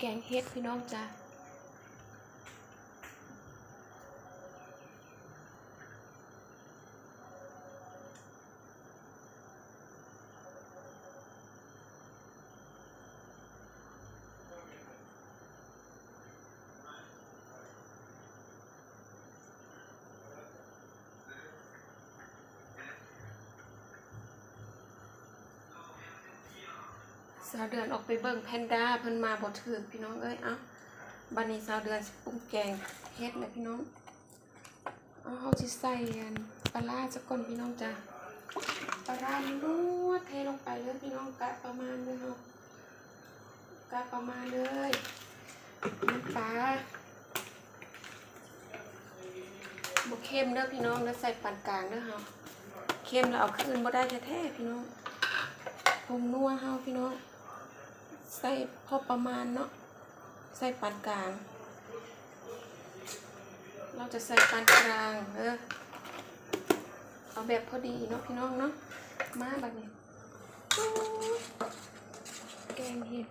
แกงเฮ็ดพี่น้องจ้า สาวเดือนออกไปเบิ่งแพนด้าเพิ่นมาบ่ถึกพี่น้องเอ้ยเอ้าบัดนี้สาวเดือนปรุงแกงเฮ็ดเลยพี่น้องเอาเฮาสิใส่อันปลาร้าสักก่อนพี่น้องจ้าปลาร้านัวเทลงไปเลยพี่น้องกะประมาณนึงเนาะกะประมาณเลยน้ำปลาบ่เค็มเด้อพี่น้องเด้อใส่ปานกลางเด้อเฮาเค็มแล้วเอาคืนบ่ได้แท้ๆพี่น้องผงนัวเฮาพี่น้อง ใส่พอประมาณเนาะใส่ปานกลาง เราจะใส่ปานกลางเออเอาแบบพอดีเนาะพี่น้องเนาะมาแบบนี้อู้แกงเห็ด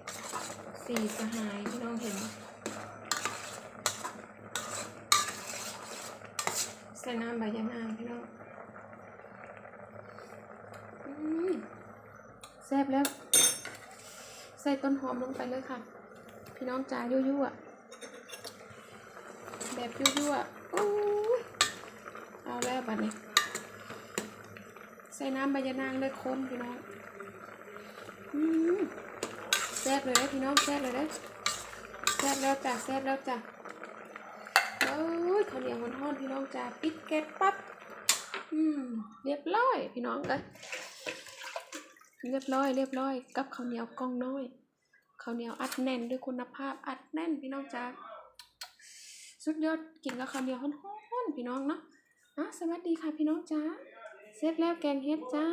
สีสหายพี่น้องเห็นไหมใส่น้ำใบยะนางพี่น้องอแซ่บแล้ว ใส่ต้นหอมลงไปเลยค่ะ พี่น้องจ๋ายั่วๆแบบยั่วๆอู้เอาแล้วบัดนี้ ใส่น้ำใบยะนางเลยคนพี่น้องอืมแซ่บเลยนะพี่น้องแซ่บเลยนะแซ่บแล้วจ้ะแซ่บแล้วจ้ะโอ้ยข้าวเหนียวมันทอดพี่น้องจ้าปิดเก็บปั๊บอืมเรียบร้อยพี่น้องเอ้ย เรียบร้อย เรียบร้อย กับข้าวเหนียวกล้องน้อยข้าวเหนียวอัดแน่นด้วยคุณภาพอัดแน่นพี่น้องจ้าสุดยอดกินกับข้าวเหนียวฮ้อนๆพี่น้องเนาะอะสวัสดีค่ะพี่น้องจ้าเสร็จแล้วแกงเฮ็ดจ้า